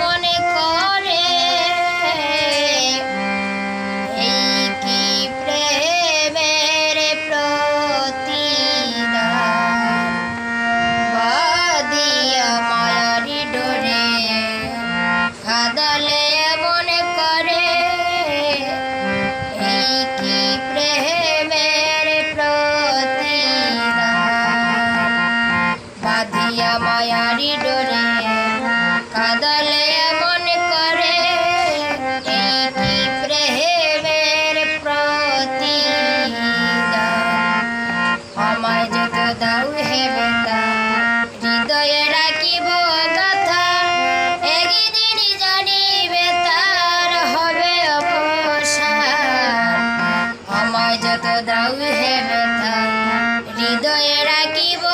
মনে করে এই কি প্রেমের প্রতিদান? বাদিয়া মায়ারি ডোরে খাদালে মনে করে এই কি প্রেমের প্রতিদান? বাদিয়া মায়ারি ডোরে আমায় যত দাও হে বেতা। হৃদয়ে রাখিব কথা একদিন জানি বেতার হবে অপসার আমায় যত দাও হে বেতা। হৃদয়ে রাখিব